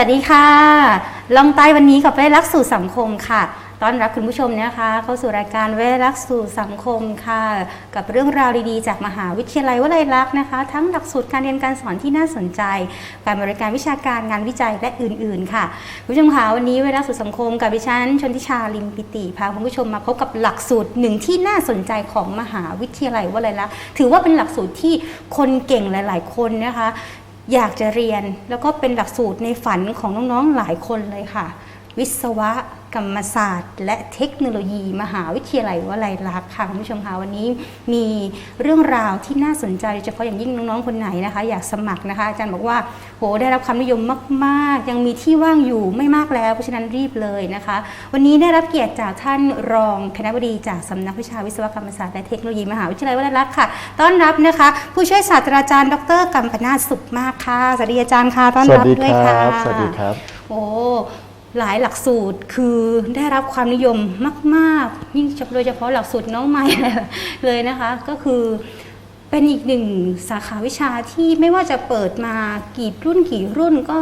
สวัสดีค่ะ ลองใต้วันนี้กับเวรักสู่สังคมค่ะต้อนรับคุณผู้ชมนะคะ เข้าสู่รายการเวรักสู่สังคมค่ะ กับเรื่องราวดีๆ จากมหาวิทยาลัยวลัยลักษณ์นะคะ ทั้งหลักสูตรการเรียนการสอนที่น่าสนใจ การบริการวิชาการงานวิจัยและอื่นๆ ค่ะคุณผู้ชมคะวันนี้เวรักสู่สังคมกับดิฉันชนทิชาลิมปิติพาคุณผู้ชมมาพบกับหลักสูตรหนึ่งที่น่าสนใจของมหาวิทยาลัยวลัยลักษณ์ถือว่าเป็นหลักสูตรที่คนเก่งหลาย ๆ คนนะคะ อยากจะเรียนแล้วก็เป็นหลักสูตรในฝันของน้องๆหลายคนเลยค่ะ วิศวะ กรรมศาสตร์ และเทคโนโลยี มหาวิทยาลัยวลัยลักษณ์ค่ะคุณผู้ชมคะวันนี้มีเรื่องราวที่น่าสนใจโดยเฉพาะอย่างยิ่งน้องๆคนไหนนะคะ อยากสมัครนะคะอาจารย์บอกว่าโหได้รับความนิยมมาก ๆ ยังมีที่ว่างอยู่ไม่มากแล้วเพราะฉะนั้นรีบเลยนะคะ วันนี้ได้รับเกียรติจากท่านรองคณบดีจากสำนักวิชาวิศวกรรมศาสตร์และเทคโนโลยีมหาวิทยาลัยวลัยลักษณ์ค่ะ ต้อนรับนะคะ ผู้ช่วยศาสตราจารย์ ดรกัมปนาศสุขมากค่ะสวัสดีอาจารย์ค่ะต้อนสวัรับสดีด้วยคค่ะรับสวัสดีครับโอ้ หลายหลักสูตรคือได้รับความนิยมมากๆ ยิ่งโดยเฉพาะหลักสูตรน้องใหม่เลยนะคะ ก็คือเป็นอีกหนึ่งสาขาวิชาที่ไม่ว่าจะเปิดมากี่รุ่นกี่รุ่นก็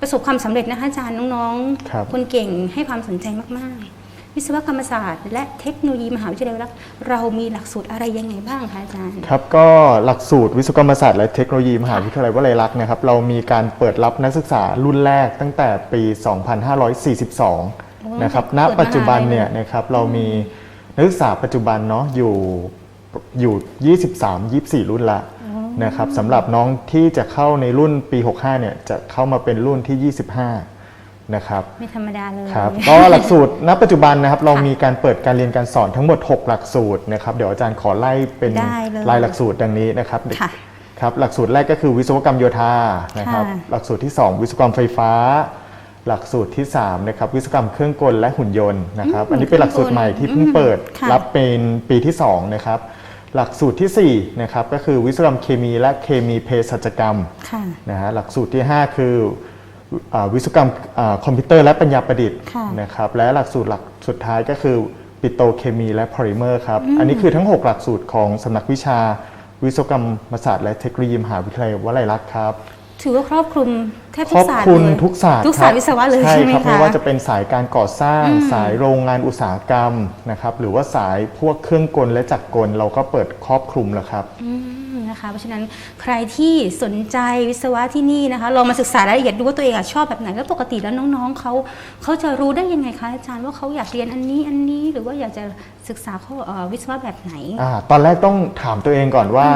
ประสบความสำเร็จนะคะอาจารย์น้องครับคนเก่งให้ความสนใจมากๆ วิศวกรรมศาสตร์ และเทคโนโลยีมหาวิทยาลัยรักษณ์เรามีหลักสูตรอะไรยังไงบ้างคะอาจารย์ ครับก็หลักสูตรวิศวกรรมศาสตร์และเทคโนโลยีมหาวิทยาลัยวลัยลักษณ์นะครับเรามีการเปิดรับนักศึกษารุ่นแรกตั้งแต่ปี 2542 นะครับณปัจจุบันเนี่ยนะครับเรามีนักศึกษาปัจจุบันเนาะอยู่อยู่ 23 24 รุ่นละนะครับสำหรับน้องที่จะเข้าในรุ่นปี 65 เนี่ยจะเข้ามาเป็นรุ่นที่ 25 นะครับไม่ธรรมดาเลยครับก็หลักสูตรณปัจจุบันนะครับเรามีการเปิดการเรียนการสอนทั้งหมด 6 หลักสูตรนะครับเดี๋ยวอาจารย์ขอไล่เป็นได้เลยรายหลักสูตรดังนี้นะครับค่ะครับหลักสูตรแรกก็คือวิศวกรรมโยธานะครับค่ะหลักสูตรที่ 2 วิศวกรรมไฟฟ้า หลักสูตรที่3นะครับวิศวกรรมเครื่องกลและหุ่นยนต์นะครับอืมอันนี้เป็นหลักสูตรใหม่ที่เพิ่งเปิดค่ะรับเป็นปีที่2นะครับหลักสูตรที่4นะครับก็คือวิศวกรรมเคมีและเคมีเภสัชกรรมค่ะนะฮะหลักสูตรที่ 5 คืออ่า วิศวกรรมอ่าคอมพิวเตอร์และปัญญาประดิษฐ์ค่ะนะครับและหลักสูตรหลักสุดท้ายก็คือปิโตรเคมีและพอลิเมอร์ครับ อันนี้คือทั้ง 6 หลักสูตรของสำนักวิชา วิศวกรรมศาสตร์และเทคโนโลยีมหาวิทยาลัยวลัยลักษณ์ครับ ถือว่าครอบคลุมแทบคทุรกอบศาสตร์คลุมเลยทุกศาสตร์ทุกศาสตร์วิศวะเลยใช่ใช่ไหมครับคะไม่ว่าจะเป็นสายการก่อสร้าง สายโรงงานอุตสาหกรรมนะครับ หรือว่าสายพวกเครื่องกลและจักรกลเราก็เปิดครอบคลุมแล้วครับอืม นะคะ เพราะฉะนั้นใครที่สนใจวิศวะที่นี่นะคะลองมาศึกษารายละเอียดดูว่าตัวเองอะชอบแบบไหนแล้วปกติแล้วน้องๆเขาเขาจะรู้ได้ยังไงคะอาจารย์ว่าเขาอยากเรียนอันนี้อันนี้หรือว่าอยากจะศึกษาข้อเอ่อวิศวะแบบไหนอาตอนแรกต้องถามตัวเองก่อนว่า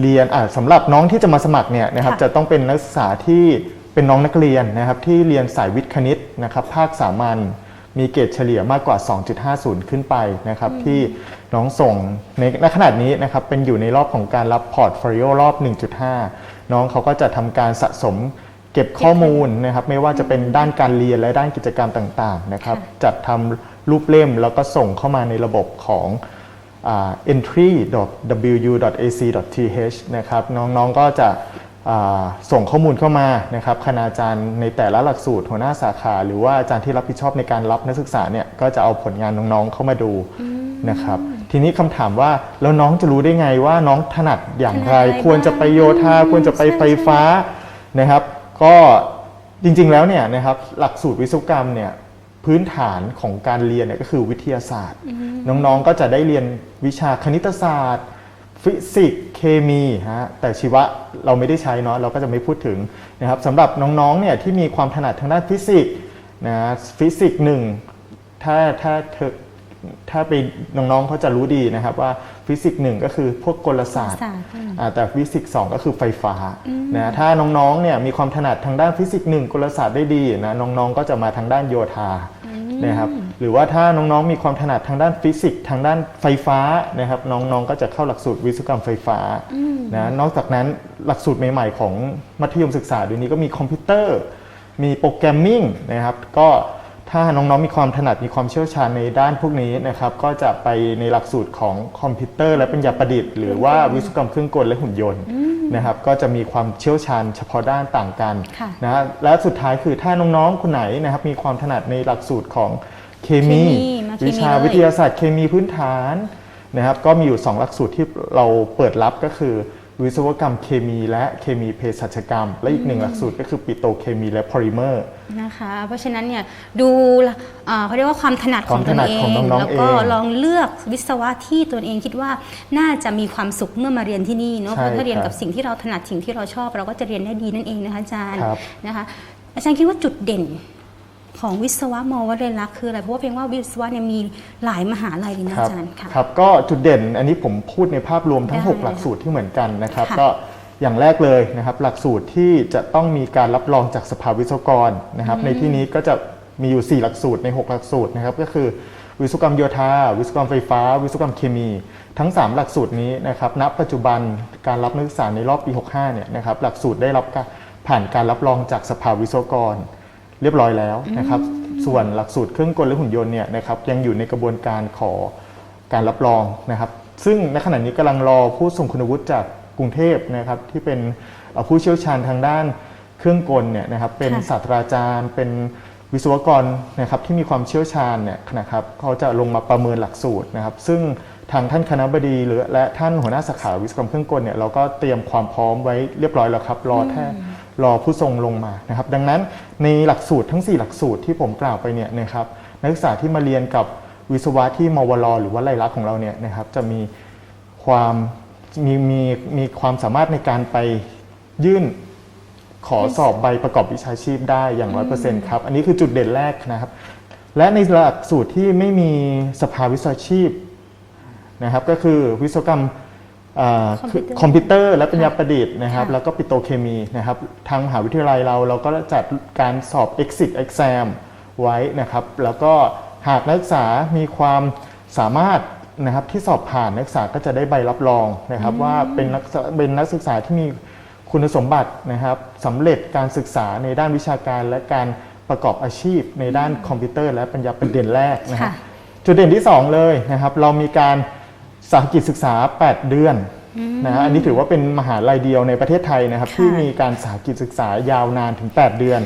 เรียนอ่าสำหรับน้องที่จะมาสมัครเนี่ยนะครับค่ะจะต้องเป็นนักศึกษาที่เป็นน้องนักเรียนนะครับที่เรียนสายวิทย์คณิตนะครับภาคสามัญ มีเกรดเฉลี่ยมากกว่า 2.50 ขึ้นไปนะครับที่น้องส่งในณขนาดนี้นะครับเป็นอยู่ในรอบของการรับพอร์ตโฟลิโอรอบ 1.5 น้องเขาก็จะทำการสะสมเก็บข้อมูลนะครับไม่ว่าจะเป็นด้านการเรียนและด้านกิจกรรมต่างๆนะครับจัดทำรูปเล่มแล้วก็ส่งเข้ามาในระบบของอ่า entry.wu.ac.th นะครับน้องๆก็จะอ่า ส่งข้อมูลเข้ามานะครับคณาจารย์ในแต่ละหลักสูตรหัวหน้าสาขา หรือว่าอาจารย์ที่รับผิดชอบในการรับนักศึกษาเนี่ยก็จะเอาผลงานน้องๆเข้ามาดูนะครับทีนี้คำถามว่าแล้วน้องจะรู้ได้ไงว่าน้องถนัดอย่างไรถนัดอะไรควรจะไปโยธาบ้างควรจะไปใช่ไฟฟ้านะครับ ก็จริงๆแล้วเนี่ยนะครับหลักสูตรวิศวกรรมเนี่ยพื้นฐานของการเรียนเนี่ยก็คือวิทยาศาสตร์ น้องๆก็จะได้เรียนวิชาคณิตศาสตร์ ฟิสิกส์เคมีฮะแต่ชีวะเราไม่ได้ใช้เนาะเราก็จะไม่พูดถึงนะครับสำหรับน้องๆเนี่ยที่มีความถนัดทางด้านฟิสิกส์นะฟิสิกส์หนึ่งถ้าถ้าเธอถ้าไปน้องๆเขาจะรู้ดีนะครับว่าฟิสิกส์หนึ่งก็คือพวกกลศาสตร์ศาสตร์อืมอ่าแต่ฟิสิกส์สองก็คือไฟฟ้านะถ้าน้องๆเนี่ยมีความถนัดทางด้านฟิสิกส์หนึ่งกลศาสตร์ได้ดีนะน้องๆก็จะมาทางด้านโยธานะครับ หรือว่าถ้าน้องๆมีความถนัดทางด้านฟิสิกส์ทางด้านไฟฟ้านะครับน้องๆก็จะเข้าหลักสูตรวิศวกรรมไฟฟ้านะนอกจากนั้นหลักสูตรใหม่ ๆ ของมัธยมศึกษาเดี๋ยวนี้ก็มีคอมพิวเตอร์ มีโปรแกรมมิ่งนะครับก็ถ้าน้องๆมีความถนัดมีความเชี่ยวชาญในด้านพวกนี้นะครับก็จะไปในหลักสูตรของคอมพิวเตอร์ และปัญญาประดิษฐ์หรือว่าวิศวกรรมเครื่องกลและหุ่นยนต์นะครับก็จะมีความเชี่ยวชาญเฉพาะด้านต่างกันค่ะนะและสุดท้ายคือถ้าน้องๆคนไหนนะครับมีความถนัดในหลักสูตรของ เคมี เคมีมาเคมีวิชาเลย วิทยาศาสตร์เคมีพื้นฐานนะครับ ก็มีอยู่ 2 หลักสูตรที่เราเปิดรับก็คือ วิศวกรรมเคมี และเคมีเภสัชกรรม และอีกหนึ่งหลักสูตรก็คือปิโตรเคมีและพอลิเมอร์ นะคะ เพราะฉะนั้นเนี่ยดูอ่าเขาเรียกว่าความถนัดของตนความถนัดเอของง น้องๆแล้วก็เองลองเลือกวิศวะที่ตนเองคิดว่าน่าจะมีความสุขเมื่อมาเรียนที่นี่เนาะใช่เพราะถ้าเรียนครับกับสิ่งที่เราถนัดสิ่งที่เราชอบ เราก็จะเรียนได้ดีนั่นเองนะคะอาจารย์ครับ นะคะอาจารย์คิดว่าจุดเด่น ของวิศวะมอวเรลักษณ์คืออะไร เพราะว่าเพียงว่าวิศวะเนี่ยมีหลายมหาลัยเลยนะครับอาจารย์ค่ะ ครับ ก็จุดเด่นอันนี้ผมพูดในภาพรวมทั้งได้6หลักสูตรที่เหมือนกันนะครับค่ะก็อย่างแรกเลยนะครับ หลักสูตรที่จะต้องมีการรับรองจากสภาวิศวกรนะครับ ในที่นี้ก็จะมีอยู่ 4 หลักสูตรใน 6 หลักสูตรนะครับ ก็คือวิศวกรรมโยธา วิศวกรรมไฟฟ้า วิศวกรรมเคมี ทั้ง 3 หลักสูตรนี้นะครับณปัจจุบันการรับนักศึกษาในรอบปี 65เนี่ยนะครับหลักสูตรได้รับการผ่านการรับรองจากสภาวิศวกร เรียบร้อยแล้วนะครับ ส่วนหลักสูตรเครื่องกลและหุ่นยนต์เนี่ยนะครับยังอยู่ในกระบวนการขอการรับรองนะครับ ซึ่งในขณะนี้กำลังรอผู้ทรงคุณวุฒิจากกรุงเทพนะครับที่เป็นเอ่อผู้เชี่ยวชาญทางด้านเครื่องกลเนี่ยนะครับเป็นค่ะศาสตราจารย์ เป็นวิศวกรนะครับที่มีความเชี่ยวชาญเนี่ยนะครับเขาจะลงมาประเมินหลักสูตรนะครับ ซึ่งทางท่านคณะบดีหรือและท่านหัวหน้าสาขาวิศวกรรมเครื่องกลเนี่ยเราก็เตรียมความพร้อมไว้เรียบร้อยแล้วครับรอแค่ รอผู้ทรงลงมานะครับ ดังนั้นในหลักสูตรทั้ง 4 หลักสูตรที่ผมกล่าวไปเนี่ยนะครับนักศึกษาที่มาเรียนกับวิศวะที่มวลหรือว่าไลลักษณ์ของเราเนี่ยนะครับจะมีความมีมีมีความสามารถในการไปยื่นขอสอบใบประกอบวิชาชีพได้อย่างร้อยเปอร์เซ็นต์ครับ อันนี้คือจุดเด่นแรกนะครับ และในหลักสูตรที่ไม่มีสภาวิชาชีพนะครับ ก็คือวิศวกรรม คอมพิวเตอร์คอมพิวเตอร์และปัญญาประดิษฐ์นะครับค่ะแล้วก็ปิโตรเคมีนะครับ ทางมหาวิทยาลัยเราเราก็จัดการสอบ exit exam ไว้นะครับ แล้วก็หากนักศึกษามีความสามารถนะครับที่สอบผ่านนักศึกษาก็จะได้ใบรับรองนะครับ ว่าเป็นนักศึกษาเป็นนักศึกษาที่มีคุณสมบัตินะครับสำเร็จการศึกษาในด้านวิชาการและการประกอบอาชีพ ในด้านคอมพิวเตอร์ และปัญญาประดิษฐ์แรกนะครับค่ะจุดเด่นที่ 2 เลยนะครับ เรามีการ สาหกิจศึกษา 8 เดือนนะฮะอันนี้ถือว่าเป็นมหาลัยเดียวในประเทศไทยนะครับค่ะที่มีการสาหกิจศึกษายาวนานถึง 8 เดือน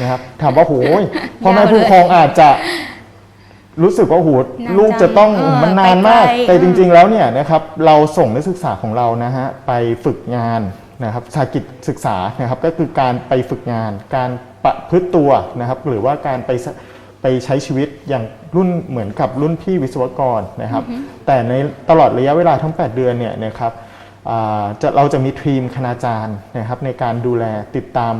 นะครับถามว่าโหยพ่อแม่ยาวเลยผู้ปกครองอาจจะรู้สึกว่าโหนานลูกจะต้องจังเออมันนานมากไปไกลแต่จริง ๆ แล้วเนี่ยนะครับเราส่งนักศึกษาของเรานะฮะไปฝึกงานนะครับสาหกิจศึกษานะครับก็คือการไปฝึกงาน การประพฤติตัวนะครับ หรือว่าการไปสไปใช้ชีวิตอย่าง รุ่นเหมือนกับรุ่นพี่วิศวกรนะครับ แต่ในตลอดระยะเวลาทั้ง 8 เดือนเนี่ยนะครับอ่าจะเราจะมีทีมคณาจารย์นะครับในการดูแลติดตาม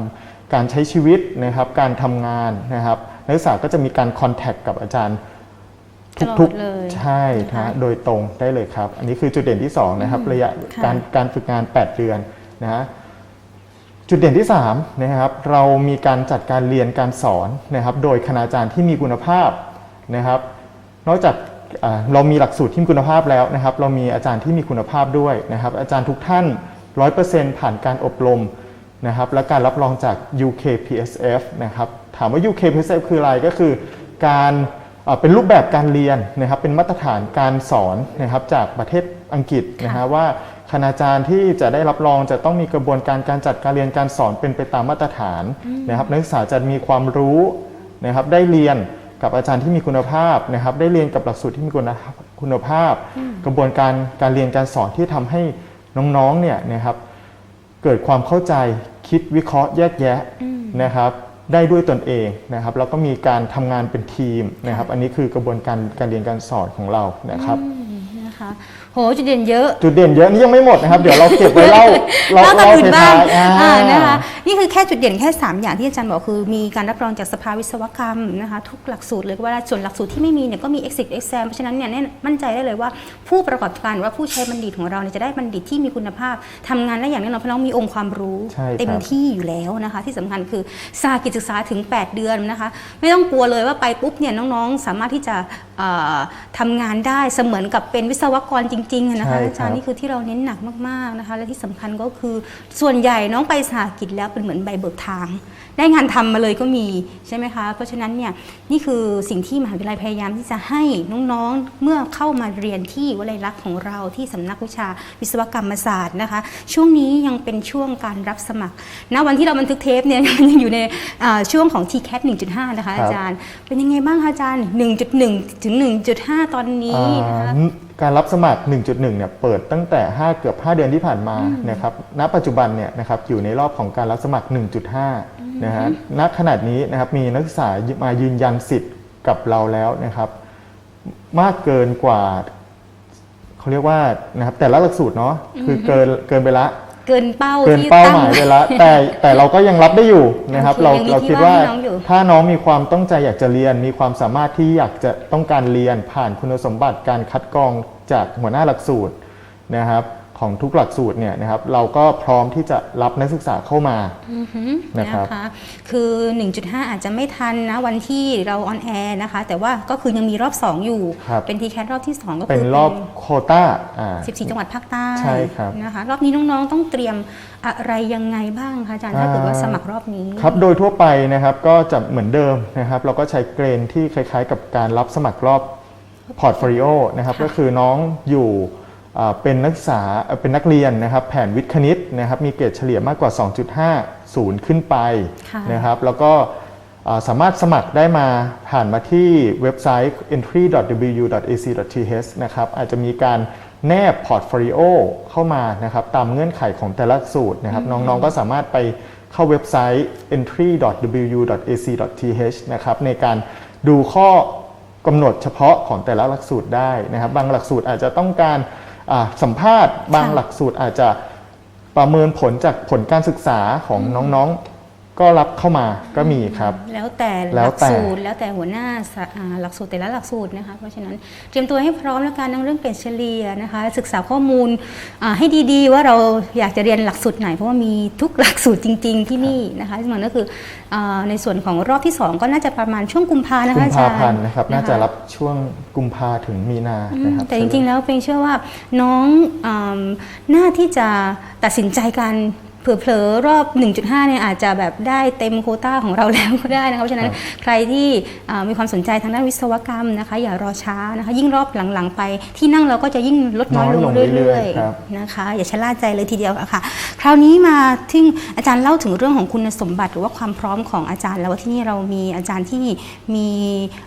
การใช้ชีวิตนะครับการทำงานนะครับนักศึกษาก็จะมีการคอนแทคกับอาจารย์ตลอดทุกเลยๆใช่นะคะฮะโดยตรงได้เลยครับ อันนี้คือจุดเด่นที่ 2 นะครับ ระยะค่ะการการฝึกงาน 8 เดือนนะฮะจุดเด่นที่3นะครับเรามีการจัดการเรียนการสอนนะครับโดยคณาจารย์ที่มีคุณภาพ นะครับ นอกจากอ่าเรามีหลักสูตรที่มีคุณภาพแล้วนะครับ เรามีอาจารย์ที่มีคุณภาพด้วยนะครับ อาจารย์ทุกท่าน 100%ผ่านการอบรมนะครับ และการรับรองจาก UKPSF นะครับ ถามว่า UKPSF คืออะไรก็คือการอ่าเป็นรูปแบบการเรียนนะครับ เป็นมาตรฐานการสอนนะครับจากประเทศอังกฤษนะฮะว่าคณาจารย์ที่จะได้รับรองจะต้องมีกระบวนการการจัดการเรียนการสอนเป็นไปตามมาตรฐานนะครับ นักศึกษาจะมีความรู้นะครับได้เรียน กับอาจารย์ที่มีคุณภาพนะครับ ได้เรียนกับหลักสูตรที่มีคุณภาพคุณภาพกระบวนการการเรียนการสอนที่ทำให้น้องๆเนี่ยนะครับ เกิดความเข้าใจคิดวิเคราะห์แยกแยะนะครับ ได้ด้วยตนเองนะครับ แล้วก็มีการทำงานเป็นทีมนะครับ อันนี้คือกระบวนการการเรียนการสอนของเรานะครับอืมนะคะโหจุดเด่นเยอะ จุดเด่นเยอะนี่ยังไม่หมดนะครับ เดี๋ยวเราเก็บไว้เล่าเล่าตอนอื่นบ้างท้ยๆอ่าอ่านะคะนี่คือแค่จุดเด่นแค่ 3 อย่างที่อาจารย์บอกคือ มีการรับรองจากสภาวิศวกรรมนะคะทุกหลักสูตรเลยก็ว่าได้ส่วนหลักสูตรที่ไม่มีเนี่ยก็มี exit exam เพราะฉะนั้นเนี่ยแน่มั่นใจได้เลยว่าผู้ประกอบการหรือว่าผู้ใช้บัณฑิตของเราเนี่ยจะได้บัณฑิตที่มีคุณภาพทำงานได้อย่างแน่นอนเพราะน้องมีองค์ความรู้ใช่ครับเต็มที่อยู่แล้วนะคะ ที่สำคัญคือสาหกิจศึกษาถึง 8 เดือนนะคะ ไม่ต้องกลัวเลยว่าไปปุ๊บเนี่ยน้องๆ สามารถที่จะเอ่อทำงานได้เสมือนกับเป็นวิศวกรจริงๆอะนะคะใช่อาจารย์ครับนี่คือที่เราเน้นหนักมากๆนะคะ และที่สำคัญก็คือส่วนใหญ่น้องไปสาหกิจแล้วเป็นเหมือนใบเบิกทาง ได้งานทำมาเลยก็มีใช่ไหมคะ เพราะฉะนั้นเนี่ยนี่คือสิ่งที่มหาวิทยาลัยพยายามที่จะให้น้องๆเมื่อเข้ามาเรียนที่วิทยาลัยลักษณ์ของเราที่สำนักวิชาวิศวกรรมศาสตร์นะคะ ช่วงนี้ยังเป็นช่วงการรับสมัครณวันที่เราบันทึกเทปเนี่ยมันยังอยู่ในอ่าช่วงของ TCAT 1.5 นะคะอาจารย์ เป็นยังไงบ้างคะอาจารย์ 1.1 ถึง 1.5 ตอนนี้นะคะ อ่า การรับสมัคร 1.1 เนี่ยเปิดตั้งแต่ 5 เกือบ 5 เดือนที่ผ่านมานะครับ ณ ปัจจุบันเนี่ยนะครับอยู่ในรอบของการรับสมัคร 1.5 นะฮะ ณ ขนาดนี้นะครับมีนักศึกษามายืนยันสิทธิ์กับเราแล้วนะครับ มากเกินกว่าเขาเรียกว่านะครับแต่ละหลักสูตรเนาะคือเกินเกินไปละเกินเป้าเกินที่เป้าตั้งหมายไปแล้วแต่แต่เราก็ยังรับได้อยู่นะครับโอเคเรายังมีเราที่คิดว่าว่างให้น้องอยู่ถ้าน้องมีความต้องใจอยากจะเรียน มีความสามารถที่อยากจะต้องการเรียนผ่านคุณสมบัติการคัดกรอง จากหัวหน้าหลักสูตรนะครับของทุกหลักสูตรเนี่ยนะครับเราก็พร้อมที่จะรับนักศึกษาเข้ามานะครับนะคะคือ 1.5 อาจจะไม่ทันนะวันที่เราออนแอร์นะคะ แต่ว่าก็คือยังมีรอบ 2 อยู่ครับเป็นทีแคสรอบที่ 2 ก็เป็คืนอรอบโควต้าอ่า14 จังหวัดภาคใต้ใช่ครับนะคะรอบนี้น้องๆต้องเตรียมอะไรยังไงบ้างคะอาจารย์ถ้าเกิดว่าสมัครรอบนี้ครับโดยทั่วไปนะครับก็จะเหมือนเดิมนะครับ เราก็ใช้เกรนที่คล้าย ๆ กับการรับสมัครรอบ พอร์ตโฟลิโอนะครับค่ะก็คือน้องอยู่อ่าเป็นนักศึกษาเอ่อเป็นนักเรียนนะครับแผนวิทย์คณิตนะครับมีเกรดเฉลี่ยมากกว่า 2.5ศูนย์ขึ้นไปค่ะนะครับแล้วก็อ่าสามารถสมัครได้มาผ่านมาที่เว็บไซต์ entry.wu.ac.th นะครับอาจจะมีการแนบพอร์ตโฟลิโอเข้ามานะครับตามเงื่อนไขของแต่ละสูตรนะครับน้องๆก็สามารถไปเข้าเว็บไซต์ entry.wu.ac.th นะครับในการดูข้อ กำหนดเฉพาะของแต่ละหลักสูตรได้นะครับ บางหลักสูตรอาจจะต้องการอ่าสัมภาษณ์ บางหลักสูตรอาจจะประเมินผลจากผลการศึกษาของน้องๆ ก็รับเข้ามาก็มีครับ แล้วแต่หแล้วลักแต่สูตรแล้วแต่หัวหน้าสะอ่าหลักสูตรแต่ละหลักสูตรนะคะเพราะฉะนั้นเตรียมตัวให้พร้อมแล้วกันทั้งเรื่องเกรดเฉลี่ยนะคะ ศึกษาข้อมูลอ่าให้ดีๆ ว่าเราอยากจะเรียนหลักสูตรไหน เพราะว่ามีทุกหลักสูตรจริง ๆ ที่นี่นะคะที่มันก็คืออาในส่วนของรอบที่ 2 ก็น่าจะประมาณช่วงกุมภานะกุคะมอาภาจารย์พันธ์นะครับน่าจะครับช่วงกุมภาถึงมีนาอืมนะครับแต่จริงๆแล้วเป็นเชื่อว่าน้องอมน่าที่จะตัดสินใจกัน เผลอๆรอบ 1.5 เนี่ยอาจจะแบบได้เต็มโควต้าของเราแล้วก็ได้นะคะเพราะฉะนั้นครับใครที่อ่ามีความสนใจทางด้านวิศวกรรมนะคะ อย่ารอช้านะคะ ยิ่งรอบหลังๆ ไปที่นั่งเราก็จะยิ่งลดน้อยลงเรื่อยๆนะคะ อย่าชะล่าใจเลยทีเดียวอะค่ะ คราวนี้มาถึงอาจารย์เล่าถึงเรื่องของคุณสมบัติ หรือว่าความพร้อมของอาจารย์ แล้วว่าที่นี่เรามีอาจารย์ที่มี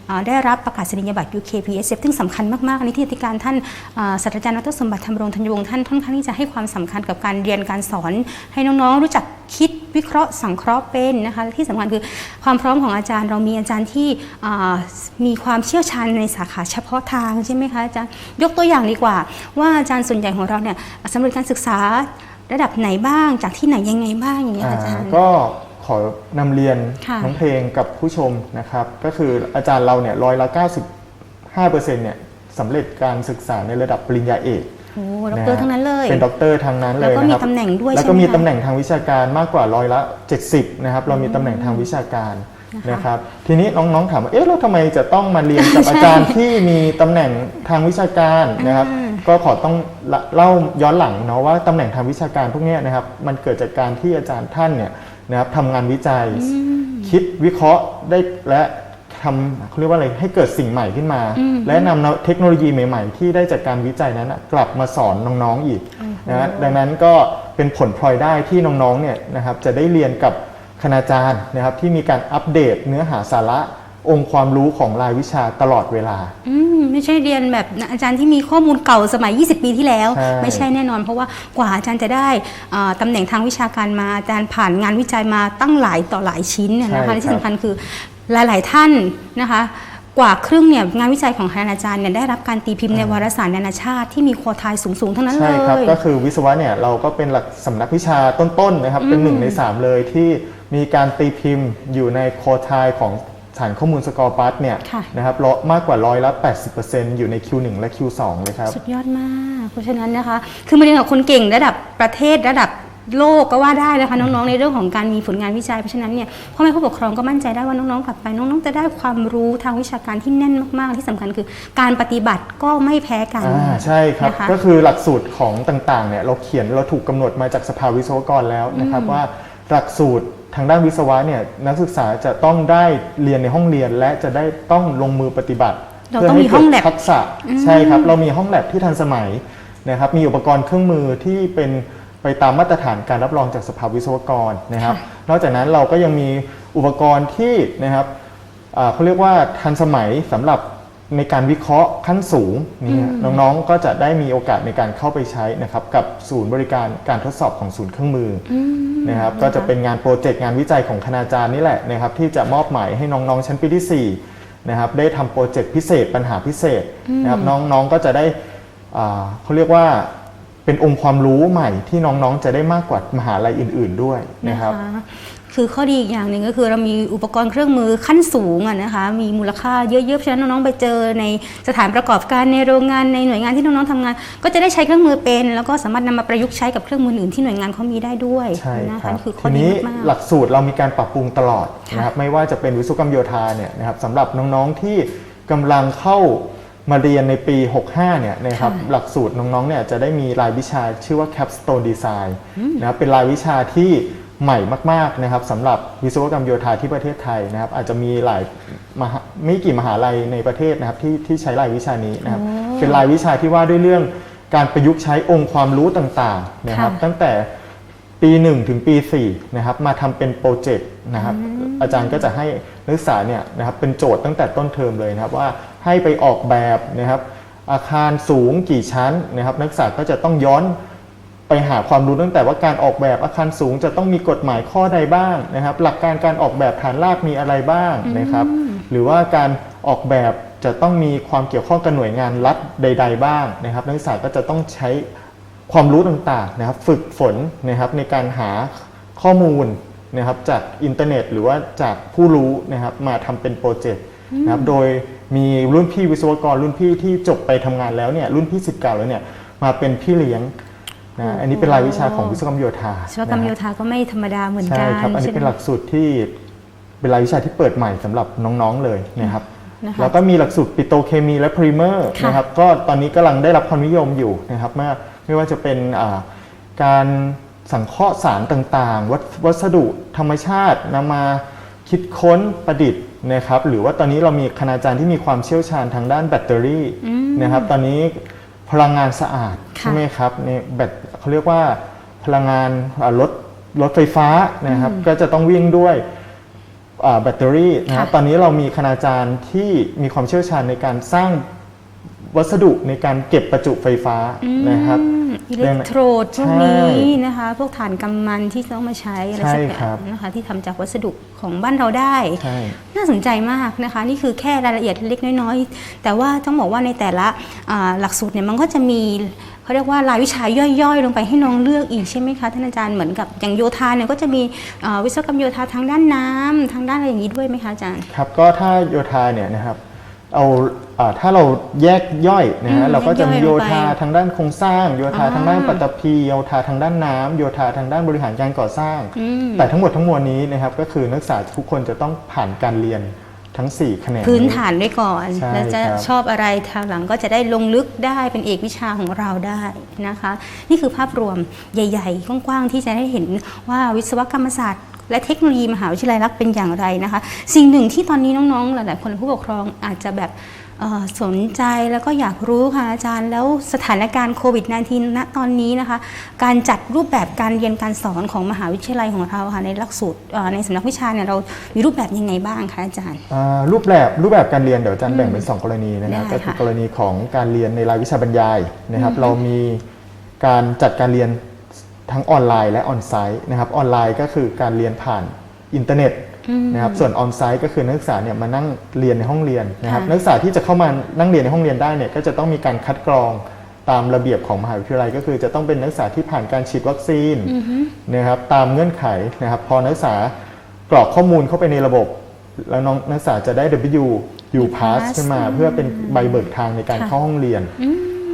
อ่าได้รับประกาศนียบัตร UKPSF ซึ่งสำคัญมากๆอันนี้ที่อธิการท่านอ่าศาสตราจารย์ดรสมบัติธรรมรงธัญวงศ์ท่านค่อนข้างที่จะให้ความสำคัญกับการเรียนการสอนให้น้องๆ รู้จักคิดวิเคราะห์สังเคราะห์เป็นนะคะและที่สำคัญคือความพร้อมของอาจารย์เรามีอาจารย์ที่อ่ามีความเชี่ยวชาญในสาขาเฉพาะทางใช่ไหมคะอาจารย์ยกตัวอย่างดีกว่า ว่าอาจารย์ส่วนใหญ่ของเราเนี่ยสำเร็จการศึกษาระดับไหนบ้างจากที่ไหนยังไงบ้างอย่างเงี้ยอ่าอาจารย์ก็ขอนำเรียนค่ะน้องเพลงกับผู้ชมนะครับ ก็คืออาจารย์เราเนี่ยร้อยละ95%เนี่ยสำเร็จการศึกษาในระดับปริญญาเอก โอ้ด็อกเตอร์ทั้งนั้นเลย เป็นด็อกเตอร์ทางนั้นเลยแล้วก็มีนะครับตำแหน่งด้วยแล้วก็ใช่ไหมมีคะตำแหน่งทางวิชาการมากกว่าร้อยละ 70นะครับเรามีตำแหน่งทางวิชาการนะคะนะครับทีนี้น้องๆถามว่าเอ๊ะแล้วทำไมจะต้องมาเรียนกับใช่อาจารย์ที่มีตำแหน่งทางวิชาการนะครับอ่าก็ขอต้องเล่าย้อนหลังเนาะว่าตำแหน่งทางวิชาการพวกเนี้ยนะครับมันเกิดจากการที่อาจารย์ท่านเนี่ยนะครับทำงานวิจัย คิดวิเคราะห์ได้และ ทำเขาเรียกว่าอะไรให้เกิดสิ่งใหม่ขึ้นมา และนำเทคโนโลยีใหม่ ๆ ที่ได้จากการวิจัยนั้นนะกลับมาสอนน้องๆอีกนะฮะดังนั้นก็เป็นผลพลอยได้ที่น้องๆเนี่ยนะครับจะได้เรียนกับคณาจารย์นะครับที่มีการอัปเดตเนื้อหาสาระองค์ความรู้ของรายวิชาตลอดเวลา อืมไม่ใช่เรียนแบบอาจารย์ที่มีข้อมูลเก่าสมัย 20 ปีที่แล้วใช่ไม่ใช่แน่นอน เพราะว่ากว่าอาจารย์จะได้อ่าตำแหน่งทางวิชาการมาอาจารย์ผ่านงานวิจัยมาตั้งหลายต่อหลายชิ้นเนี่ยนะคะและที่สำคัญคือ หลาย ๆ ท่านนะคะกว่าครึ่งเนี่ยงานวิจัยของคณาจารย์เนี่ยได้รับการตีพิมพ์ในวารสารนานาชาติที่มีโควตายสูง ๆ ทั้งนั้นเลใช่ยครับ ก็คือวิศวะเนี่ยเราก็เป็นหลักสำนักวิชาต้น ๆ นะครับ เป็นหนึ่งใน 3 เลยที่มีการตีพิมพ์อยู่ในโคทายของฐานข้อมูลสกอร์ปัสเนี่ยค่ะนะครับร้อยมากกว่าร้อยละ 80%อยู่ใน Q1 และ Q2 เลยครับ สุดยอดมาก เพราะฉะนั้นนะคะ คือมาเรียนกับคนเก่งระดับประเทศระดับ โลกก็ว่าได้นะคะน้องๆในเรื่องของการมีผลงานวิจัยเพราะฉะนั้นเนี่ยพ่อแม่ผู้ปกครองก็มั่นใจได้ว่าน้องๆกลับไปน้องๆจะได้ความรู้ทางวิชาการที่แน่นมากๆ ที่สำคัญคือการปฏิบัติก็ไม่แพ้กันอ่าใช่ครับนะคะก็คือหลักสูตรของต่างๆเนี่ยเราเขียนเราถูกกำหนดมาจากสภาวิศวกรแล้วนะครับว่าหลักสูตรทางด้านวิศวะเนี่ยนักศึกษาจะต้องได้เรียนในห้องเรียนและจะได้ต้องลงมือปฏิบัติเราต้องมีห้องแลบทักษะใช่ครับ เรามีห้องแลบที่ทันสมัยนะครับมีอุปกรณ์เครื่องมือที่เป็น ไปตามมาตรฐานการรับรองจากสภาวิศวกรนะครับ นอกจากนั้นเราก็ยังมีอุปกรณ์ที่นะครับอ่าเขาเรียกว่าทันสมัยสำหรับในการวิเคราะห์ขั้นสูงเนี่ยน้องๆ ก็จะได้มีโอกาสในการเข้าไปใช้นะครับ กับศูนย์บริการการทดสอบของศูนย์เครื่องมืออนะครับ ก็จะเป็นงานโปรเจกต์งานวิจัยของคณาจารย์นี่แหละนะครับ ที่จะมอบหมายให้น้องๆ ชั้นปีที่4นะครับได้ทำโปรเจกต์พิเศษปัญหาพิเศษนะครับน้องๆก็จะได้อ่าเขาเรียกว่า เป็นองค์ความรู้ใหม่ที่น้องๆ จะได้มากกว่ามหาลัยอื่น ๆด้วยนะครับนะคะคือข้อดีอีกอย่างหนึ่งก็คือเรามีอุปกรณ์เครื่องมือขั้นสูงอะนะคะ มีมูลค่าเยอะๆ ฉะนั้นน้องๆ ไปเจอในสถานประกอบการในโรงงานในหน่วยงานที่น้องๆทำงาน ก็จะได้ใช้เครื่องมือเป็น แล้วก็สามารถนำมาประยุกต์ใช้กับเครื่องมืออื่นที่หน่วยงานเขามีได้ด้วยใช่นะครัคะบคือข้อทีดีนี้มากหลักสูตรเรามีการปรับปรุงตลอดค่ะนะครับ ไม่ว่าจะเป็นวิศวกรรมโยธาเนี่ยนะครับสำหรับน้องๆที่กำลังเข้า มาเรียนในปี 65 เนี่ยนะครับหลักสูตรน้องๆเนี่ยจะได้มีรายวิชาชื่อว่า capstone design นะครับเป็นรายวิชาที่ใหม่มากๆนะครับสำหรับวิศวกรรมโยธาที่ประเทศไทยนะครับ อาจจะมีหลายมหาไม่กี่มหาลัยในประเทศนะครับที่ที่ใช้รายวิชานี้นะครับ เป็นรายวิชาที่ว่าด้วยเรื่องการประยุกต์ใช้องค์ความรู้ต่างๆนะครับค่ะตั้งแต่ ปี1ถึงปี4นะครับมาทำเป็นโปรเจกต์นะครับอาจารย์ก็จะให้นักศึกษาเนี่ยนะครับเป็นโจทย์ตั้งแต่ต้นเทอมเลยนะครับว่าให้ไปออกแบบนะครับอาคารสูงกี่ชั้นนะครับนักศึกษาก็จะต้องย้อนไปหาความรู้ตั้งแต่ว่าการออกแบบอาคารสูงจะต้องมีกฎหมายข้อใดบ้างนะครับ หลักการการออกแบบฐานรากมีอะไรบ้างนะครับ หรือว่าการออกแบบจะต้องมีความเกี่ยวข้องกับหน่วยงานรัฐใด ๆ บ้างนะครับ นักศึกษาก็จะต้องใช้ ความรู้ต่างๆนะครับฝึกฝนนะครับในการหาข้อมูลนะครับจากอินเทอร์เน็ต หรือว่าจากผู้รู้นะครับมาทำเป็นโปรเจกต์นะครับโดยมีรุ่นพี่วิศวกรรุ่นพี่ที่จบไปทำงานแล้วเนี่ยรุ่นพี่สิทธิ์เก่าแล้วเนี่ยมาเป็นพี่เลี้ยงนะอันนี้เป็นรายวิชาของวิศวกรรมโยธาวิศวกรรมโยนะคบธาก็ไม่ธรรมดาเหมือนกัใช่นครับอันนี้ใช่ไหมเป็นหลักสูตรที่เป็นรายวิชาที่เปิดใหม่สำหรับน้องๆเลยนะครับนะคะ แล้วก็มีหลักสูตรปิโตรเคมีและพรีเมอร์ค่ะนะครับก็ตอนนี้กำลังได้รับความนิยมอยู่นะครับไม่ว่า ไม่ว่าจะเป็นอ่าการสังเคราะห์สารต่างๆวัสวัสดุธรรมชาตินำมาคิดค้นประดิษฐ์นะครับ หรือว่าตอนนี้เรามีคณาจารย์ที่มีความเชี่ยวชาญทางด้านแบตเตอรี่นะครับ ตอนนี้พลังงานสะอาดค่ะใช่ไหมครับในแบตเขาเรียกว่าพลังงานอ่ารถรถไฟฟ้านะครับ ก็จะต้องวิ่งด้วยอ่าแบตเตอรี่นะครับค่ะตอนนี้เรามีคณาจารย์ที่มีความเชี่ยวชาญในการสร้าง วัสดุในการเก็บประจุไฟฟ้านะครับอิเล็กโทรดพวกใช่นี้นะคะ พวกฐานกำมันที่ต้องมาใช้อะไรสักอใช่ครัย่าบงนะคะที่ทำจากวัสดุของบ้านเราได้ใช่น่าสนใจมากนะคะ นี่คือแค่รายละเอียดเล็กน้อยๆ แต่ว่าต้องบอกว่าในแต่ละอ่าหลักสูตรเนี่ยมันก็จะมีเขาเรียกว่ารายวิชาย่อยๆ ลงไปให้น้องเลือกอีกใช่ไหมคะท่านอาจารย์เหมือนกับอย่างโยธาเนี่ยก็จะมีอ่าวิศวกรรมโยธาทางด้านน้ำทางด้านอะไรอย่างนี้ด้วยไหมคะอาจารย์ครับก็ถ้าโยธาเนี่ยนะครับ เอาอ่าถ้าเราแยกย่อยนะอืฮะมเราก็จะมีแยกย่โยอยลงไปธาทางด้านโครงสร้าง โยธาอ่าทางด้านปัตตภีโยธาทางด้านน้ำโยธาทางด้านบริหารการก่อสร้างอืมแต่ทั้งหมดทั้งมวลนี้นะครับก็คือนักศึกษาทุกคนจะต้องผ่านการเรียนทั้ง4แขนงพื้นฐานไว้ก่อนใช่แล้วจะครับชอบอะไรทางหลังก็จะได้ลงลึกได้เป็นเอกวิชาของเราได้นะคะ นี่คือภาพรวมใหญ่ ๆ กว้างๆที่จะได้เห็นว่าวิศวกรรมศาสตร์ และเทคโนโลยีมหาวิทยาลัยรักษณ์เป็นอย่างไรนะคะ สิ่งหนึ่งที่ตอนนี้น้องๆ หลายๆ คนผู้ปกครองอาจจะแบบเอ่อสนใจแล้วก็อยากรู้ค่ะอาจารย์ แล้วสถานการณ์โควิด -19 ณตอนนี้นะคะ การจัดรูปแบบการเรียนการสอนของมหาวิทยาลัยของเราค่ะในหลักสูตรเอ่อในสำนักวิชาเนี่ยเรามีรูปแบบยังไงบ้างคะอาจารย์อ่ารูปแบบรูปแบบการเรียนเดี๋ยวอาจารย์แบ่งเป็น 2 กรณีนะครับได้ก็คือค่ะกรณีของการเรียนในรายวิชาบรรยายนะครับ เรามีการจัดการเรียน ทั้งออนไลน์และออนไซต์นะครับออนไลน์ก็คือการเรียนผ่านอินเทอร์เน็ตนะครับส่วนออนไซต์ก็คือนักศึกษาเนี่ยมานั่งเรียนในห้องเรียนนะครับค่ะนักศึกษาที่จะเข้ามานั่งเรียนในห้องเรียนได้เนี่ยก็จะต้องมีการคัดกรองตามระเบียบของมหาวิทยาลัย ก็คือจะต้องเป็นนักศึกษาที่ผ่านการฉีดวัคซีนนะครับตามเงื่อนไขนะครับพอนักศึกษากรอกข้อมูลเข้าไปในระบบ แล้วน้องนักศึกษาจะได้ W U Pass ขึ้นมา เพื่อเป็นใบเบิกทางในการค่ะเข้าห้องเรียน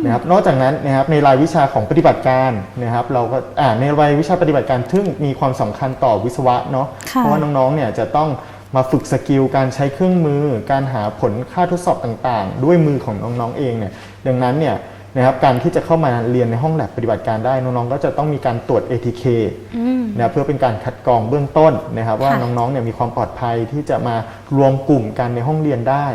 นะครับนอกจากนั้นนะครับในรายวิชาของปฏิบัติการนะครับเราก็อ่าในรายวิชาปฏิบัติการซึ่งมีความสำคัญต่อวิศวะเนาะค่ะเพราะว่าน้องๆเนี่ยจะต้องมาฝึกสกิลการใช้เครื่องมือ การหาผลค่าทดสอบต่างๆ ด้วยมือของน้องๆเองเนี่ยดังนั้นเนี่ย นะครับการที่จะเข้ามาเรียนในห้องแลบปฏิบัติการได้น้องๆ ก็จะต้องมีการตรวจ ATK นะเพื่อเป็นการคัดกรองเบื้องต้นนะครับ ว่าค่ะน้องๆเนี่ยมีความปลอดภัยที่จะมารวมกลุ่มกันในห้องเรียนได้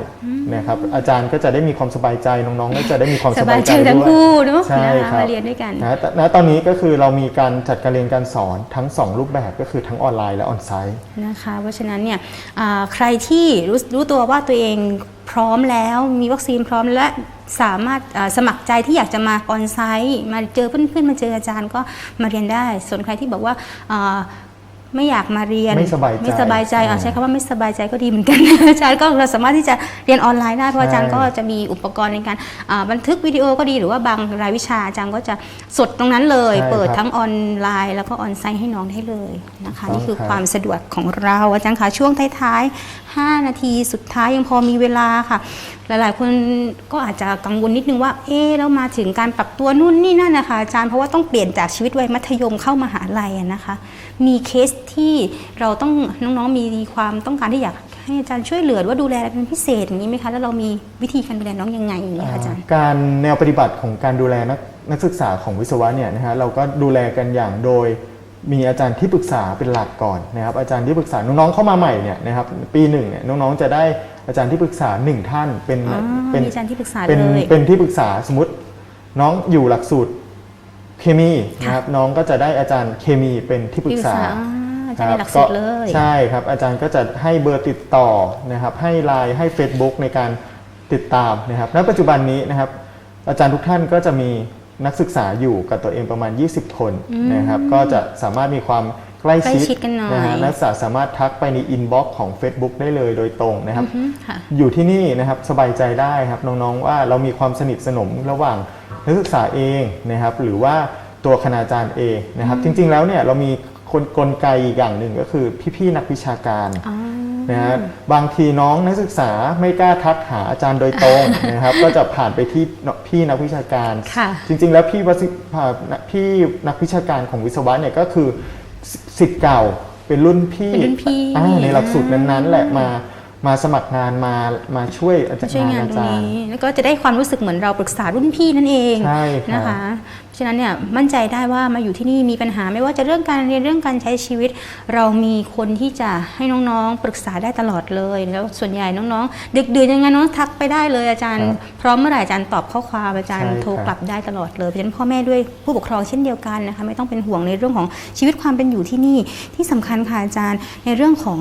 นะครับอาจารย์ก็จะได้มีความสบายใจน้องๆก็จะได้มีความสสบาบายยใจใจทั้งด้วยคู่เนาะใช่นะคะครับมาเรียนด้วยกันนะแต่ณตอนนี้ก็คือเรามีการจัดการเรียนการสอนทั้ง 2 รูปแบบก็คือทั้งออนไลน์และออนไซต์นะคะเพราะฉะนั้นเนี่ยอ่าใครที่รู้รู้ตัวว่าตัวเอง พร้อมแล้วมีวัคซีนพร้อมและสามารถสมัครใจที่อยากจะมาออนไซต์มาเจอเพื่อนๆมาเจออาจารย์ก็มาเรียนได้ ส่วนใครที่บอกว่าอ่า ไม่อยากมาเรียน ไม่สบายใจไม่สบายใจอะอ่าใช้คำว่าไม่สบายใจก็ดีเหมือนกัน อาจารย์ก็เราสามารถที่จะเรียนออนไลน์ได้เพราะอาจารย์ใช่ก็จะมีอุปกรณ์ในการอ่าบันทึกวิดีโอก็ดีหรือว่าบางรายวิชาอาจารย์ก็จะสดตรงนั้นเลยใช่เปิดครับทั้งออนไลน์ แล้วก็ออนไซต์ให้น้องได้เลยนะคะต้องนี่คือครับความความสะดวกของเราอาจารย์คะช่วงท้ายๆ 5 นาทีสุดท้ายยังพอมีเวลาค่ะ หลายๆ คนก็อาจจะกังวลนิดนึงว่า เอ๊ะแล้วมาถึงการปรับตัวนู่นนี่นั่นนะคะอาจารย์เพราะว่าต้องเปลี่ยนจากชีวิตวัยมัธยมเข้ามหาลัยอะนะคะ มีเคสที่เราต้องน้องๆมีความต้องการที่อยากให้อาจารย์ช่วยเหลือหรือว่าดูแลอะไรเป็นพิเศษอย่างนี้ไหมคะแล้วเรามีวิธีการดูแลน้องยังไงอย่างนี้คะอาจารย์การแนวปฏิบัติของการดูแลนักนักศึกษาของวิศวะเนี่ยนะฮะเราก็ดูแลกันอย่างโดยมีอาจารย์ที่ปรึกษาเป็นหลักก่อนนะครับอาจารย์ที่ปรึกษาน้องๆเข้ามาใหม่เนี่ยนะครับปีหนึ่งเนี่ยน้องๆจะได้อาจารย์ที่ปรึกษาหนึ่งท่านเป็นเป็นอาจารย์ที่ปรึกษาเป็นเลยเป็นที่ปรึกษาสมมติน้องอยู่หลักสูตร เคมีนะครับน้องก็จะได้อาจารย์เคมีเป็นที่ปรึกษาอ่อาจารย์ในหลักสูตรเลยใช่ครับ อาจารย์ก็จะให้เบอร์ติดต่อนะครับ ให้ไลน์ให้ Facebook ในการติดตามนะครับณปัจจุบันนี้นะครับ อาจารย์ทุกท่านก็จะมีนักศึกษาอยู่กับตัวเองประมาณ 20 คนนะครับ ก็จะสามารถมีความใกล้ชิดใกล้ชิดกันหน่อยนะฮะนักศึกษาสามารถทักไปในอินบ็อกซ์ของ Facebook ได้เลยโดยตรงนะครับอืมค่ะอยู่ที่นี่นะครับสบายใจได้ครับน้องๆว่าเรามีความสนิทสนมระหว่าง นักศึกษาเองนะครับหรือว่าตัวคณาจารย์เองนะครับจริงๆแล้วเนี่ยเรามีคนกลไกอีกอย่างหนึ่งก็คือพี่ๆนักวิชาการอ๋อนะฮะบางทีน้องนักศึกษาไม่กล้าทักหาอาจารย์โดยตรงนะครับ ก็จะผ่านไปที่พี่นักวิชาการค่ะจริง ๆ แล้วพี่วสิอ่าพี่นักวิชาการของวิศวะเนี่ยก็คือสิทธิ์เก่าเป็นรุ่นพี่เป็นรุ่นพี่อ่าในหลักสูตรนั้นๆแหละมา มาสมัครงานมามาช่วยอาจารย์ช่วยงานอาตรงจารย์นี้ แล้วก็จะได้ความรู้สึกเหมือนเราปรึกษารุ่นพี่นั่นเองใช่ครับนะคะเพราะ ฉะนั้นเนี่ยมั่นใจได้ว่ามาอยู่ที่นี่มีปัญหาไม่ว่าจะเรื่องการเรียนเรื่องการใช้ชีวิต เรามีคนที่จะให้น้องๆ ปรึกษาได้ตลอดเลยแล้วส่วนใหญ่น้องๆดึกดื่นยังไงน้องทักไปได้เลยอาจารย์ พร้อมเมื่อไหร่อาจารย์ตอบข้อความอาจารย์ใช่ครับโทรกลับได้ตลอดเลยเพราะฉะนั้นพ่อแม่ด้วยผู้ปกครองเช่นเดียวกันนะคะไม่ต้องเป็นห่วงในเรื่องของชีวิตความเป็นอยู่ที่นี่ ที่สำคัญค่ะอาจารย์ในเรื่องของ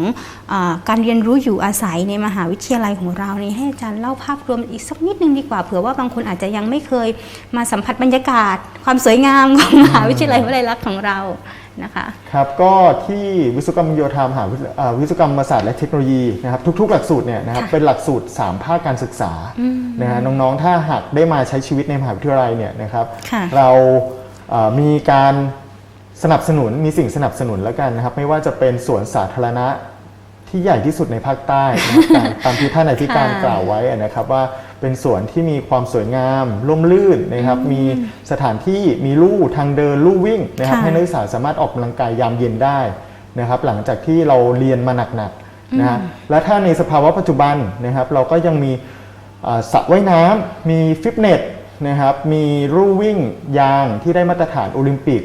อาการเรียนรู้อยู่อาศัยในมหาวิทยาลัยของเรานี่ให้อาจารย์เล่าภาพรวมอีกสักนิดนึงดีกว่าเผื่อว่าบางคนอาจจะยังไม่เคยมาสัมผัสบรรยากาศความสวยงามของมหาวิทยาลัยวลัยลักษณ์ของเรานะคะครับก็ที่วิศวกรรมโยธามหาวิทยาอ่าวิศวกรรมศาสตร์และเทคโนโลยีนะครับทุก ๆ หลักสูตรเนี่ยนะครับค่ะเป็นหลักสูตร 3 ภาคการศึกษานะฮะน้องๆถ้าหากได้มาใช้ชีวิตในมหาวิทยาลัยเนี่ยนะครับค่ะเราเอ่อมีการสนับสนุนมีสิ่งสนับสนุนแล้วกันนะครับ ไม่ว่าจะเป็นสวนสาธารณะ ที่ใหญ่ที่สุดในภาคใต้นะครับตามตามที่ท่านอธิการค่ะกล่าวไว้นะครับว่าเป็นสวนที่มีความสวยงามร่มรื่นนะครับ มีสถานที่มีลู่ทางเดินลู่วิ่งนะครับค่ะให้นักศึกษาสามารถออกกำลังกายยามเย็นได้นะครับ หลังจากที่เราเรียนมาหนักๆนะฮะและถ้าในสภาวะปัจจุบันนะครับ เราก็ยังมีอ่าสระว่ายน้ำมีฟิตเนสนะครับมีลู่วิ่งยางที่ได้มาตรฐานโอลิมปิก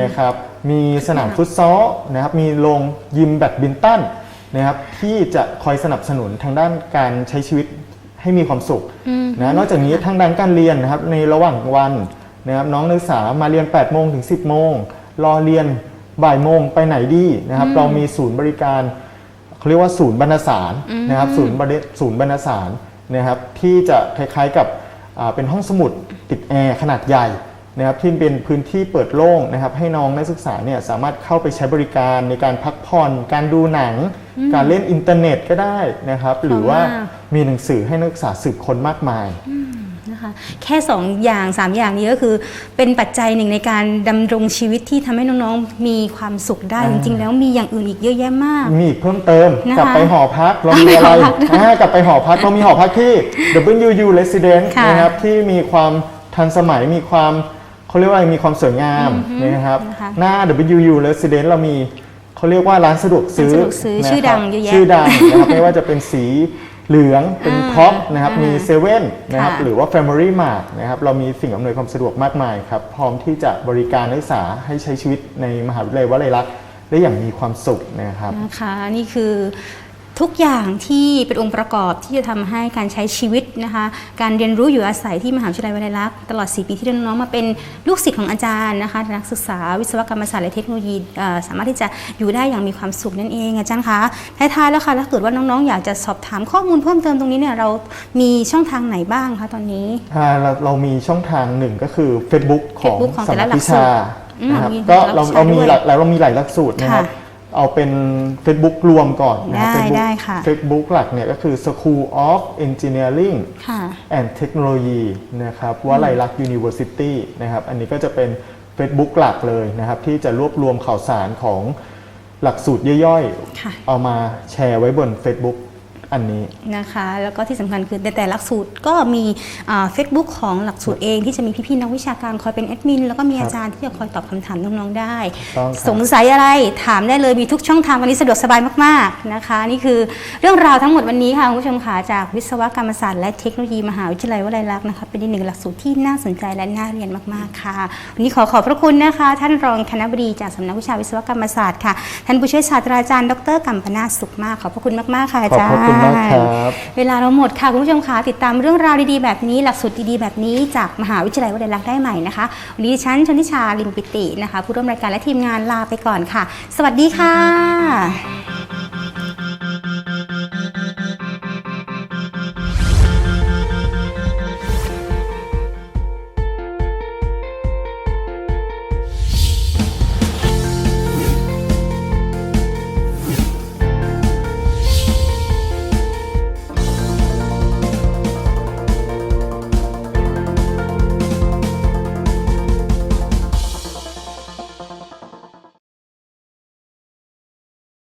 นะครับมีสนามฟุตซอลนะครับมีโรงยิมแบดมินตัน นะครับที่จะคอยสนับสนุนทางด้านการใช้ชีวิตให้มีความสุขนะนอกจากนี้ทางด้านการเรียนนะครับในระหว่างวันนะครับน้องนักศึกษามาเรียน8โมงถึง 10โมงรอเรียนบ่ายโมงไปไหนดีนะครับ เรามีศูนย์บริการเขาเรียกว่าศูนย์บรรณสารนะครับศูนย์บริศูนย์บรรณสารนะครับที่จะคล้ายๆกับอ่าเป็นห้องสมุดติดแอร์ขนาดใหญ่ นะครับที่เป็นพื้นที่เปิดโล่งนะครับให้น้องนักศึกษาเนี่ยสามารถเข้าไปใช้บริการในการพักผ่อน การดูหนัง การเล่นอินเทอร์เน็ตก็ได้นะครับ หรือว่าเพราะว่ามีหนังสือให้นักศึกษาสืบค้นมากมายนะคะแค่ 2ออย่าง 3 อย่างนี้ก็คือเป็นปัจจัยหนึ่งในการดำรงชีวิตที่ทำให้น้องๆมีความสุขได้อ่าจริงๆ แล้วมีอย่างอื่นอีกเยอะแยะมาก มีอีกเพิ่มเติมนะคะกลับไปหอพักเรามีอะไรไปหอพักด้วยอ่ากลับไปหอพักเรามีหอพักที่ WU Residence ค่ะนะครับที่มีความทันสมัยมีความ เขาเรียกว่ามีความสวยงามนะครับนะคะหน้า WU Residence เรามีเขาเรียกว่าร้านสะดวกซื้อร้านสะดวกซื้อนะครับชื่อดังเยอะแยะชื่อดังนะครับไม่ว่าจะเป็นสีเหลืองเป็นอ่าท็อปนะครับอ่ามีมีเซเว่นนะครับค่ะหรือว่า Family Mart นะครับเรามีสิ่งอำนวยความสะดวกมากมายครับพร้อมที่จะบริการนักศึกษาให้ใช้ชีวิตในมหาวิทยาลัยวลัยลักษณ์ได้อย่างมีความสุขนะครับนะคะนี่คือ ทุกอย่างที่เป็นองค์ประกอบที่จะทำให้การใช้ชีวิตนะคะการเรียนรู้อยู่อาศัยที่มหาวิทยาลัยวลัยลักษณ์ตลอด 4 ปีที่น้องๆมาเป็นลูกศิษย์ของอาจารย์นะคะนักศึกษาวิศวกรรมศาสตร์และเทคโนโลยีเอ่อสามารถที่จะอยู่ได้อย่างมีความสุขนั่นเองอาจารย์คะท้ายๆแล้วค่ะถ้าเกิดว่าน้องๆ อยากจะสอบถามข้อมูลเพิ่มเติมตรงนี้เนี่ยเรามีช่องทางไหนบ้างคะตอนนี้อ่าเราเรามีช่องทางหนึ่งก็คือ Facebook ของ Facebook ของแต่สำละนักวิชาหลักสูตรอืมนะครับมีก็หลัเรากสูตรเรามีด้วยหลักแล้วเรามีหลายหลักสูตรนะครับค่ะ เอาเป็น Facebook รวมก่อนนะครับได้ Facebook ได้ค่ะ Facebook หลักเนี่ยก็คือ School of Engineering ค่ะ and Technology นะครับวลัยลักษณ์ University นะครับ อันนี้ก็จะเป็น Facebook หลักเลยนะครับ ที่จะรวบรวมข่าวสารของหลักสูตรย่อยค่ะๆเอามาแชร์ไว้บน Facebook อันนี้นะคะ แล้วก็ที่สำคัญคือในแต่หลักสูตรก็มีเฟซบุ๊กของหลักสูตรเองที่จะมีพี่ๆนักวิชาการคอยเป็นแอดมินแล้วก็มีอาจารย์ที่จะคอยตอบคำถามน้องๆได้ต้องครับสงสัยอะไรถามได้เลยมีทุกช่องทางวันนี้สะดวกสบายมากๆนะคะ นี่คือเรื่องราวทั้งหมดวันนี้ค่ะคุณผู้ชมค่ะจากวิศวกรรมศาสตร์และเทคโนโลยีมหาวิทยาลัยวลัยลักษณ์นะคะเป็นอีกหนึ่งหลักสูตรที่น่าสนใจและน่าเรียนมากๆค่ะวันนี้ขอขอบพระคุณนะคะ ท่านรองคณบดีจากสำนักวิชาวิศวกรรมศาสตร์ค่ะท่านผู้ช่วยศาสตราจารย์ดรกัมปนาศสุขมากขอบพระคุณมากๆค่ะอาขอบจารพระย์คุณมากครับเวลาเราหมดค่ะคุณผู้ชมคะติดตามเรื่องราวดีๆแบบนี้ หลักสูตรดีๆแบบนี้จากมหาวิทยาลัยวลัยลักษณ์ได้ใหม่นะคะวันนี้ฉันชนทิชาลิมปิตินะคะ ผู้ร่วมรายการและทีมงานลาไปก่อนค่ะ สวัสดีค่ะ